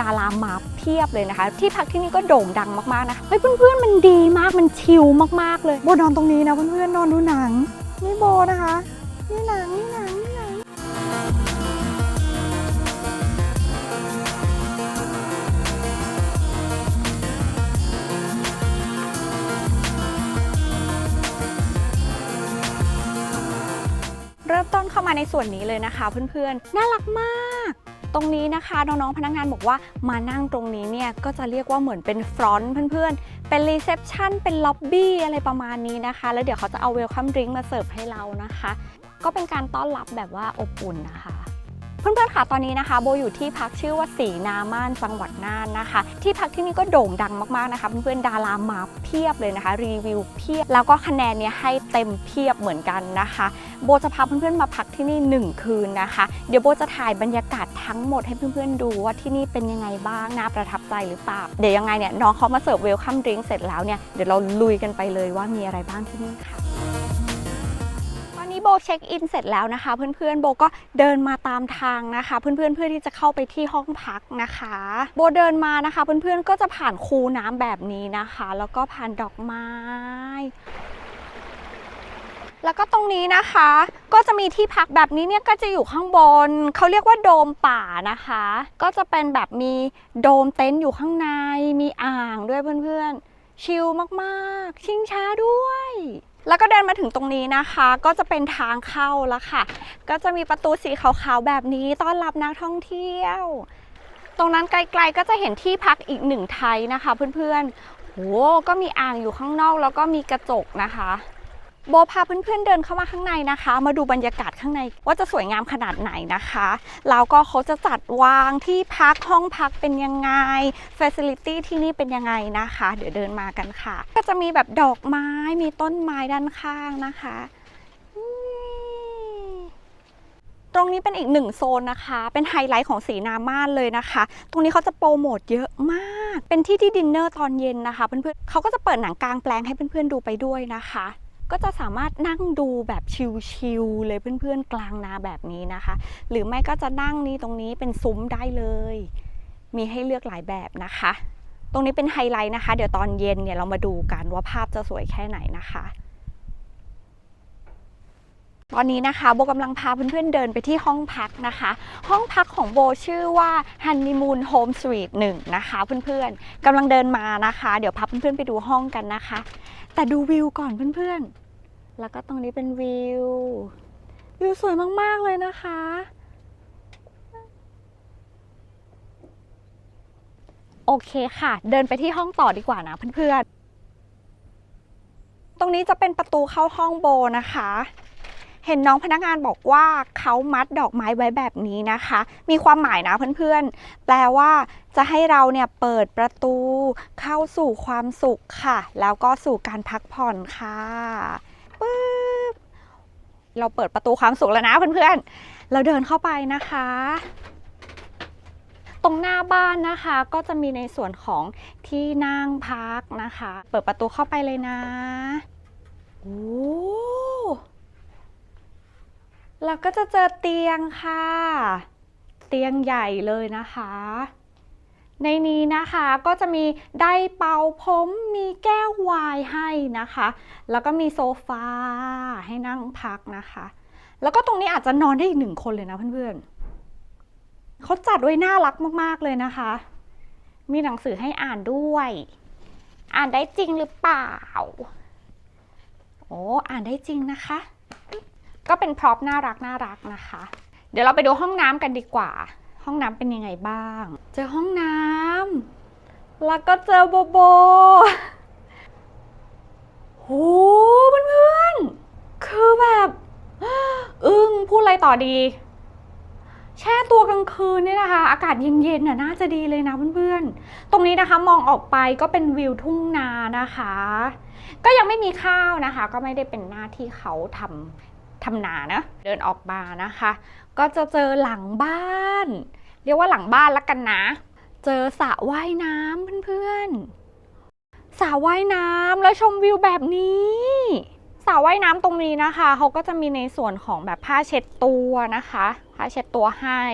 ดารามาเพียบเลยนะคะ ที่พักที่นี่ก็โด่งดังมากๆนะเฮ้ยเพื่อนๆมันดีมากมันชิลมากๆเลยโบนอนตรงนี้นะเพื่อนๆนอนดูหนังนี่โบนะคะนี่หนังนี่หนังนี่หนังเริ่มต้นเข้ามาในส่วนนี้เลยนะคะเพื่อนๆ น่ารักมาก ตรงนี้นะคะน้องๆพนักงานบอกว่ามานั่งตรงนี้เนี่ยก็จะเรียกว่าเหมือนเป็นฟรอนต์เพื่อนๆ เป็นรีเซพชันเป็นล็อบบี้อะไรประมาณนี้นะคะ แล้วเดี๋ยวเขาจะเอาเวลคัมดริงก์มาเสิร์ฟให้เรานะคะ ก็เป็นการต้อนรับแบบว่าอบอุ่นนะคะ เพื่อนๆค่ะตอนนี้นะคะโบอยู่ที่พักชื่อว่าสีนาม่านจังหวัดน่านนะคะ ที่พักที่นี่ก็โด่งดังมากๆนะคะเพื่อนๆดารามาเพียบเลยนะคะ รีวิวเพียบแล้วก็คะแนนเนี่ยให้เต็มเพียบเหมือนกันนะคะ โบจะพาเพื่อนๆมาพักที่นี่ 1 คืนนะคะ เดี๋ยวโบจะถ่ายบรรยากาศทั้งหมดให้เพื่อนๆดูว่าที่นี่เป็นยังไงบ้างน่าประทับใจหรือเปล่าเดี๋ยวยังไงเนี่ยน้องเขามาเสิร์ฟเวลคัมดริงเสร็จแล้วเนี่ยเดี๋ยวเราลุยกันไปเลยว่ามีอะไรบ้างที่นี่ค่ะ โบเช็คอินเสร็จแล้วนะคะ เพื่อนๆโบก็เดินมาตามทางนะคะ เพื่อนๆเพื่อที่จะเข้าไปที่ห้องพักนะคะ โบเดินมานะคะ เพื่อนๆก็จะผ่านคูน้ำแบบนี้นะคะ แล้วก็ผ่านดอกไม้แล้วก็ตรงนี้นะคะ ก็จะมีที่พักแบบนี้เนี่ยก็จะอยู่ข้างบน เขาเรียกว่าโดมป่านะคะ ก็จะเป็นแบบมีโดมเต็นท์อยู่ข้างใน มีอ่างด้วยเพื่อนๆ ชิลมากๆ ชิงช้าด้วย แล้วก็เดินมาถึงตรงนี้นะคะ ก็จะเป็นทางเข้าแล้วค่ะ ก็จะมีประตูสีขาวๆแบบนี้ต้อนรับนักท่องเที่ยว ตรงนั้นไกลๆก็จะเห็นที่พักอีกหนึ่งไทยนะคะ เพื่อนๆโหก็มีอ่างอยู่ข้างนอกแล้วก็มีกระจกนะคะ โบพาเพื่อนๆเดินเข้ามาข้างในนะคะ มาดูบรรยากาศข้างในว่าจะสวยงามขนาดไหนนะคะแล้วก็เขาจะจัดวางที่พักห้องพักเป็นยังไง f a c i l i t y ที่นี่เป็นยังไงนะคะ เดี๋ยวเดินมากันค่ะ ก็จะมีแบบดอกไม้มีต้นไม้ด้านข้างนะคะตรงนี้เป็นอีกหนึ่งโซนนะคะ เป็นไฮไลท์ของสีนาม่านเลยนะคะ ตรงนี้เขาจะโปรโมทเยอะมาก เป็นที่ที่ดินเนอร์ตอนเย็นนะคะ เพื่อนๆเขาก็จะเปิดหนังกลางแปลงให้เพื่อนๆดูไปด้วยนะคะ ก็จะสามารถนั่งดูแบบชิลๆเลยเพื่อนๆกลางนาแบบนี้นะคะ หรือไม่ก็จะนั่งนี่ตรงนี้เป็นซุ้มได้เลย มีให้เลือกหลายแบบนะคะ ตรงนี้เป็นไฮไลท์นะคะ เดี๋ยวตอนเย็นเนี่ยเรามาดูกันว่าภาพจะสวยแค่ไหนนะคะ ตอนนี้นะคะโบกำลังพาเพื่อนๆเดินไปที่ห้องพักนะคะ ห้องพักของโบชื่อว่า Honeymoon Home Suite 1นะคะเพื่อนๆกำลังเดินมานะคะ เดี๋ยวพาเพื่อนๆไปดูห้องกันนะคะ แต่ดูวิวก่อนเพื่อนๆ แล้วก็ตรงนี้เป็นวิว วิวสวยมากๆเลยนะคะ โอเคค่ะ เดินไปที่ห้องต่อดีกว่านะเพื่อนๆ ตรงนี้จะเป็นประตูเข้าห้องโบนะคะ เห็นน้องพนักงานบอกว่าเขามัดดอกไม้ไว้แบบนี้นะคะ มีความหมายนะเพื่อนๆ แปลว่าจะให้เราเนี่ยเปิดประตูเข้าสู่ความสุขค่ะ แล้วก็สู่การพักผ่อนค่ะปึ๊บเราเปิดประตูความสุขแล้วนะเพื่อนๆ เราเดินเข้าไปนะคะ ตรงหน้าบ้านนะคะ ก็จะมีในส่วนของที่นั่งพักนะคะ เปิดประตูเข้าไปเลยนะโอ้ เราก็จะเจอเตียงค่ะ เตียงใหญ่เลยนะคะ ในนี้นะคะก็จะมีได้เป่าผมมีแก้วไวน์ให้นะคะ แล้วก็มีโซฟาให้นั่งพักนะคะ แล้วก็ตรงนี้อาจจะนอนได้อีกหนึ่งคนเลยนะเพื่อนๆเขาจัดไว้น่ารักมากๆเลยนะคะ มีหนังสือให้อ่านด้วย อ่านได้จริงหรือเปล่า โอ้อ่านได้จริงนะคะ ก็เป็นพร็อพน่ารักน่ารักนะคะ เดี๋ยวเราไปดูห้องน้ำกันดีกว่า ห้องน้ำเป็นยังไงบ้าง เจอห้องน้ำแล้วก็เจอโบโบโหเพื่อนๆคือแบบอึ้งพูดอะไรต่อดี แช่ตัวกลางคืนเนี่ยนะคะ อากาศเย็นๆน่ะน่าจะดีเลยนะเพื่อนๆ ตรงนี้นะคะมองออกไปก็เป็นวิวทุ่งนานะคะ ก็ยังไม่มีข้าวนะคะ ก็ไม่ได้เป็นหน้าที่เขาทำ ทำนานะ เดินออกมานะคะ ก็จะเจอหลังบ้าน เรียกว่าหลังบ้านละกันนะ เจอสระว่ายน้ำเพื่อนๆสระว่ายน้ำแล้วชมวิวแบบนี้สระว่ายน้ำตรงนี้นะคะ เขาก็จะมีในส่วนของแบบผ้าเช็ดตัวนะคะ ผ้าเช็ดตัวให้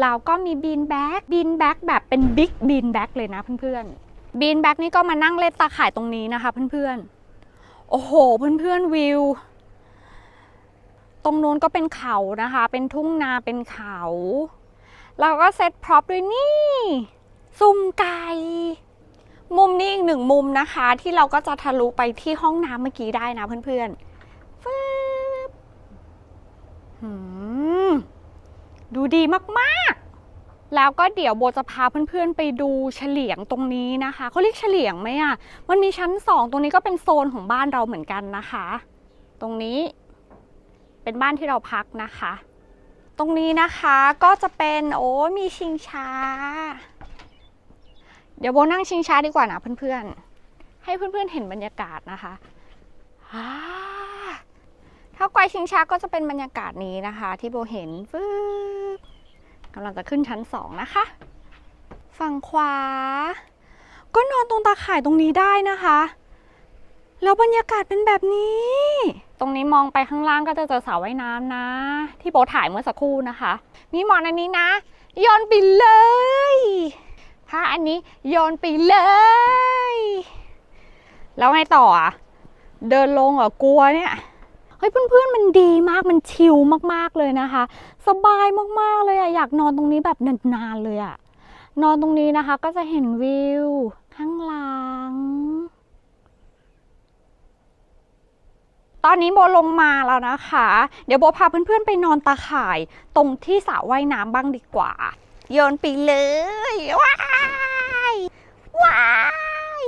แล้วก็มีบีนแบ็กบีนแบ็กแบบเป็นบิ๊กบีนแบ็กเลยนะเพื่อนๆ บีนแบ็กนี่ก็มานั่งเล่นตาข่ายตรงนี้นะคะเพื่อนๆ โอ้โห เพื่อนๆวิว ตรงนู้นก็เป็นเขานะคะ เป็นทุ่งนาเป็นเขา เราก็เซตพร็อพด้วยนี่ซุ่มไก่มุมนี้อีกหนึ่งมุมนะคะ ที่เราก็จะทะลุไปที่ห้องน้ำเมื่อกี้ได้นะเพื่อนๆฟึบดูดีมากๆ แล้วก็เดี๋ยวโบจะพาเพื่อนๆไปดูเฉลียงตรงนี้นะคะเขาเรียกเฉลียงไหมอะ่ะ มันมีชั้นสองตรงนี้ก็เป็นโซนของบ้านเราเหมือนกันนะคะ ตรงนี้ เป็นบ้านที่เราพักนะคะ ตรงนี้นะคะก็จะเป็นโอ้มีชิงช้า เดี๋ยวโบนั่งชิงช้าดีกว่านะเพื่อนๆ ให้เพื่อนๆเห็นบรรยากาศนะคะถ้าไกวชิงช้าก็จะเป็นบรรยากาศนี้นะคะ ที่โบเห็นฟึบกำลังจะขึ้นชั้นสองนะคะ ฝั่งขวา ก็นอนตรงตาข่ายตรงนี้ได้นะคะ แล้วบรรยากาศเป็นแบบนี้ ตรงนี้มองไปข้างล่างก็จะเจอสระว่ายน้ำนะ ที่โบถ่ายเมื่อสักครู่นะคะมีหมอนอันนี้นะโยนไปเลยผ้าอันนี้โยนไปเลย แล้วไงต่ออะเดินลงเหรอะกลัวเนี่ยเฮ้ยเพื่อนๆมันดีมากมันชิลมากๆเลยนะคะ สบายมากๆเลยอะอยากนอนตรงนี้แบบนานๆเลยอะนอนตรงนี้นะคะก็จะเห็นวิวข้างหลัง ตอนนี้โบลงมาแล้วนะคะ เดี๋ยวโบพาเพื่อนๆไปนอนตาข่ายตรงที่สระว่ายน้ำบ้างดีกว่า โยนไปเลย ว้ายว้าย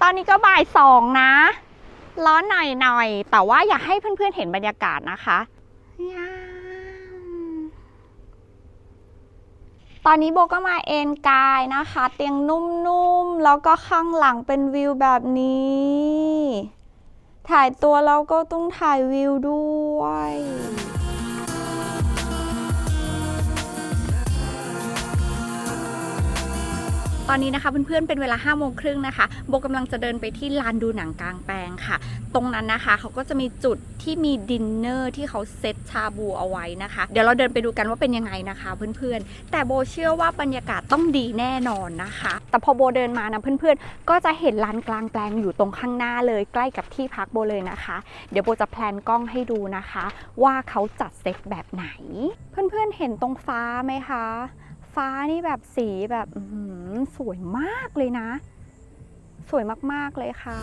ตอนนี้ก็บ่ายสองนะ ร้อนหน่อยหน่อย แต่ว่าอยากให้เพื่อนๆเห็นบรรยากาศนะคะยามตอนนี้โบก็มาเอนกายนะคะ เตียงนุ่มๆ แล้วก็ข้างหลังเป็นวิวแบบนี้ ถ่ายตัวเราก็ต้องถ่ายวิวด้วย ตอนนี้นะคะเพื่อนๆเป็นเวลา5้าโมงครึ่งนะคะโบกำลังจะเดินไปที่ลานดูหนังกลางแปลงค่ะ ตรงนั้นนะคะเขาก็จะมีจุดที่มีดินเนอร์ที่เขาเซตชาบูเอาไว้นะคะ เดี๋ยวเราเดินไปดูกันว่าเป็นยังไงนะคะเพื่อนๆ แต่โบเชื่อว่าบรรยากาศต้องดีแน่นอนนะคะ แต่พอโบเดินมานะเพื่อนๆ ก็จะเห็นลานกลางแปลงอยู่ตรงข้างหน้าเลยใกล้กับที่พักโบเลยนะคะ เดี๋ยวโบจะแพลนกล้องให้ดูนะคะ ว่าเขาจัดเซตแบบไหน เพื่อนๆเห็นตรงฟ้าไหมคะ ฟ้านี่แบบสีแบบสวยมากเลยนะ สวยมาก ๆ เลยค่ะ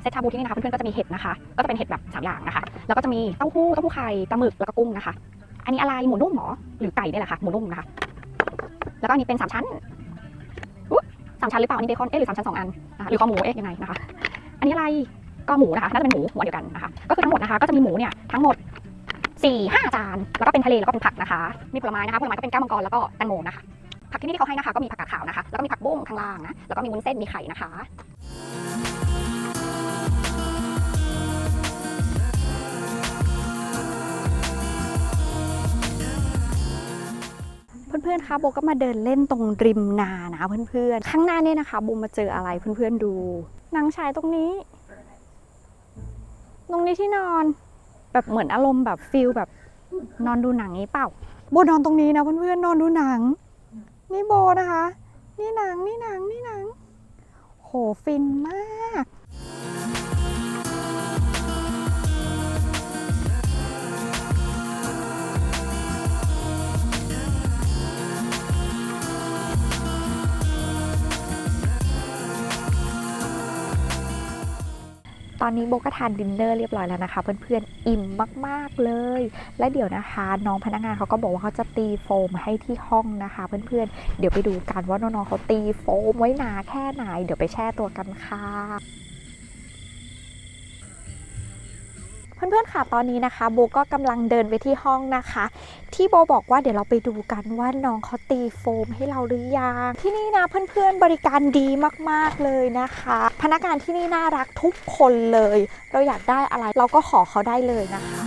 เซตชาบูที่นี่นะคะเพื่อนๆก็จะมีเห็ดนะคะ ก็จะเป็นเห็ดแบบสามอย่างนะคะ แล้วก็จะมีเต้าหู้เต้าหู้ไข่ปลาหมึกแล้วก็กุ้งนะคะ อันนี้อะไรหมูนุ่มหมอหรือไก่เนี่ยแหละค่ะหมูนุ่มนะคะ แล้วก็อันนี้เป็นสามชั้นสามชั้นหรือเปล่าอันนี้เบคอนเอ๊ะหรือสามชั้นสองอันนะคะหรือคอหมูเอ๊ะยังไงนะคะ อันนี้อะไรก็หมูนะคะน่าจะเป็นหมูหัวเดียวกันนะคะ ก็คือทั้งหมดนะคะก็จะมีหมูเนี่ยทั้งหมดสี่ห้าจานแล้วก็เป็นทะเลแล้วก็เป็นผักนะคะ มีผลไม้นะคะผลไม้ก็เป็นแก้วมังกรแล้วก็แตงโมนะคะผักที่นี่ที่เขาให้นะคะก็มีผักกาดขาวนะคะ แล้วก็มีผักบุ้งข้างล่างนะแล้วก็มีวุ้นเส้นมีไข่นะคะ เพื่อนๆคะโบก็มาเดินเล่นตรงริมนานะเพื่อนๆ ข้างหน้าเนี่ยนะคะโบมาเจออะไรเพื่อนๆดูนางชายตรงนี้ ตรงนี้ที่นอน แบบเหมือนอารมณ์แบบฟิลแบบนอนดูหนังนี้เปล่าโบนอนตรงนี้นะเพื่อนๆนอนดูหนัง นี่โบนะคะ นี่หนังนี่หนังนี่หนัง โหฟินมาก อนนี้โบก็ทานดินเนอร์เรียบร้อยแล้วนะคะเพื่อนๆอิ่มมากๆเลย และเดี๋ยวนะคะ น้องพนักงานเขาก็บอกว่าเขาจะตีโฟมให้ที่ห้องนะคะ เพื่อนๆเดี๋ยวไปดูกันว่าน้องๆเขาตีโฟมไว้หนาแค่ไหน เดี๋ยวไปแช่ตัวกันค่ะ เพื่อนๆค่ะตอนนี้นะคะโบก็กำลังเดินไปที่ห้องนะคะ ที่โบบอกว่าเดี๋ยวเราไปดูกันว่าน้องเขาตีโฟมให้เราหรือยังที่นี่นะเพื่อนๆบริการดีมากๆเลยนะคะ พนักงานที่นี่น่ารักทุกคนเลย เราอยากได้อะไรเราก็ขอเขาได้เลยนะคะ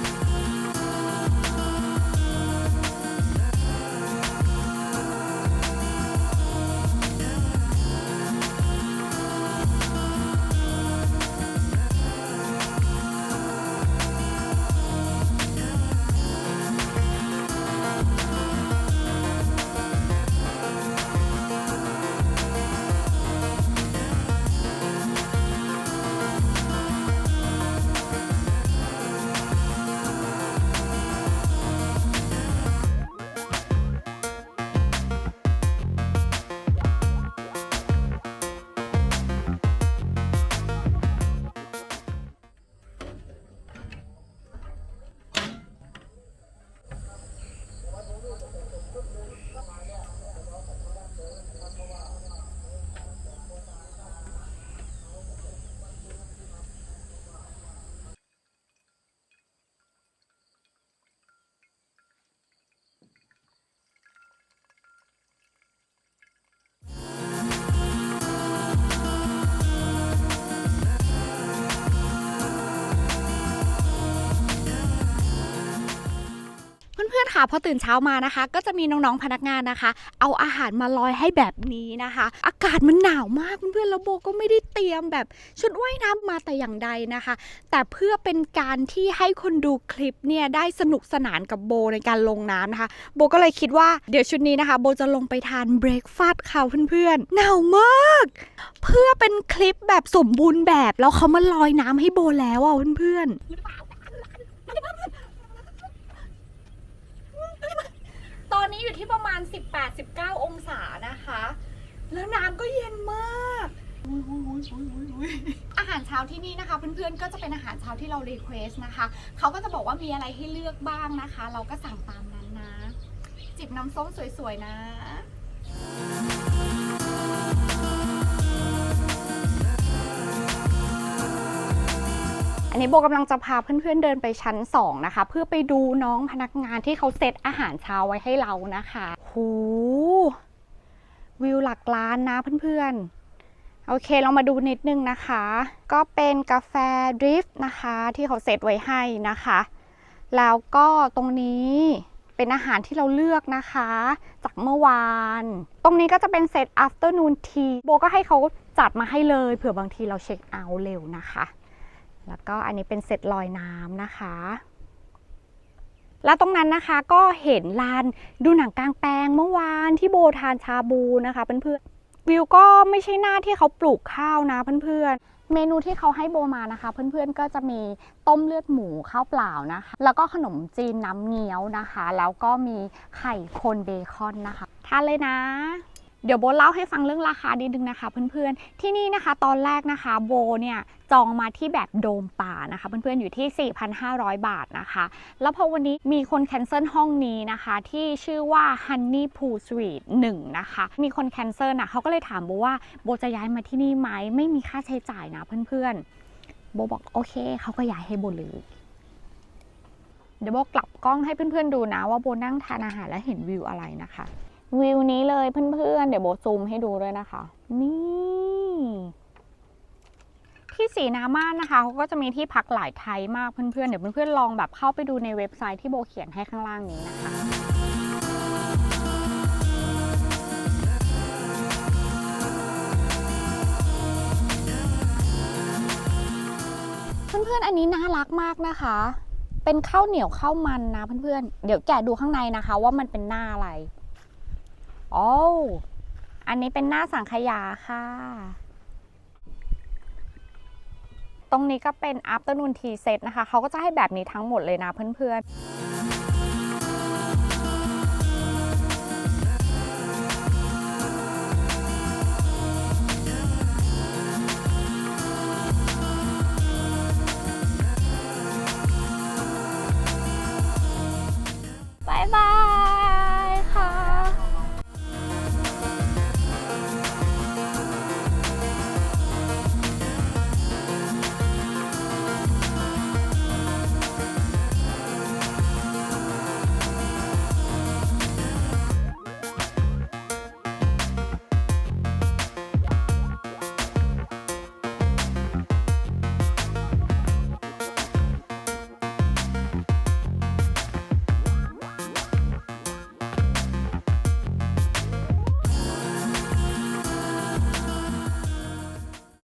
พื่อนๆค่ะพอตื่นเช้ามานะคะ ก็จะมีน้องๆพนักงานนะคะ เอาอาหารมาลอยให้แบบนี้นะคะ อากาศมันหนาวมากเพื่อนๆแล้วโบก็ไม่ได้เตรียมแบบชุดว่ายน้ำมาแต่อย่างใดนะคะ แต่เพื่อเป็นการที่ให้คนดูคลิปเนี่ยได้สนุกสนานกับโบในการลงน้ำนะคะ โบก็เลยคิดว่าเดี๋ยวชุดนี้นะคะ โบจะลงไปทานเบรกฟาสต์ค่ะเพื่อนๆหนาวมาก เพื่อเป็นคลิปแบบสมบูรณ์แบบแล้วเขามาลอยน้ำให้โบแล้วอะเพื่อนๆ ต อนนี้อยู่ที่ประมาณ 18-19 องศานะคะ แล้วน้ำก็เย็นมากอาหารเช้าที่นี่นะคะ เพื่อนๆก็จะเป็นอาหารเช้าที่เรารีเควสนะคะ เขาก็จะบอกว่ามีอะไรให้เลือกบ้างนะคะ เราก็สั่งตามนั้นนะ จิบน้ำส้มสวยๆนะ นี้โบกำลังจะพาเพื่อนๆเดินไปชั้น 2 นะคะ เพื่อไปดูน้องพนักงานที่เขาเซตอาหารเช้าไว้ให้เรานะคะหูวิวหลักล้านนะเพื่อนๆ โอเคเรามาดูนิดนึงนะคะ ก็เป็นกาแฟดริฟต์นะคะ ที่เขาเซตไว้ให้นะคะ แล้วก็ตรงนี้เป็นอาหารที่เราเลือกนะคะ จากเมื่อวาน ตรงนี้ก็จะเป็นเซต afternoon tea โบก็ให้เขาจัดมาให้เลยเผื่อบางทีเราเช็คเอาท์เร็วนะคะ แล้วก็อันนี้เป็นเซตลอยน้ำนะคะ แล้วตรงนั้นนะคะก็เห็นลานดูหนังกลางแปลงเมื่อวานที่โบทานชาบูนะคะเพื่อนๆวิวก็ไม่ใช่หน้าที่เขาปลูกข้าวนะเพื่อนๆ เมนูที่เขาให้โบมานะคะ เพื่อนๆก็จะมีต้มเลือดหมูข้าวเปล่านะคะ แล้วก็ขนมจีนน้ำเงี้ยวนะคะ แล้วก็มีไข่คนเบคอนนะคะทานเลยนะ เดี๋ยวโบเล่าให้ฟังเรื่องราคาดีนึงนะคะเพื่อนๆ ที่นี่นะคะตอนแรกนะคะโบเนี่ยจองมาที่แบบโดมป่านะคะเพื่อนๆอยู่ที่ 4,500 บาทนะคะ แล้วพอวันนี้มีคนแคนเซิลห้องนี้นะคะที่ชื่อว่า Honey Pool Suite 1นะคะ มีคนแคนเซิลนะเขาก็เลยถามโบว่าโบจะย้ายมาที่นี่ไหมไม่มีค่าใช้จ่ายนะเพื่อนๆ โบบอกโอเคเขาก็ย้ายให้โบเลยเดี๋ยวโบกลับกล้องให้เพื่อนๆดูนะว่าโบนั่งทานอาหารแล้วเห็นวิวอะไรนะคะ วิวนี้เลยเพื่อนๆ เดี๋ยวโบซูมให้ดูด้วยนะคะ นี่ที่สีน้ำม่านนะคะเขาก็จะมีที่พักหลายไทยมากเพื่อนๆ เดี๋ยวเพื่อนๆ ลองแบบเข้าไปดูในเว็บไซต์ที่โบเขียนให้ข้างล่างนี้นะคะเพื่อนๆ อันนี้น่ารักมากนะคะ เป็นข้าวเหนียวข้าวมันนะเพื่อนๆ เดี๋ยวแกะดูข้างในนะคะ ว่ามันเป็นหน้าอะไร โอ้วอันนี้เป็นหน้าสังขยาค่ะ ตรงนี้ก็เป็น afternoon tea set นะคะ เขาก็จะให้แบบนี้ทั้งหมดเลยนะเพื่อนๆ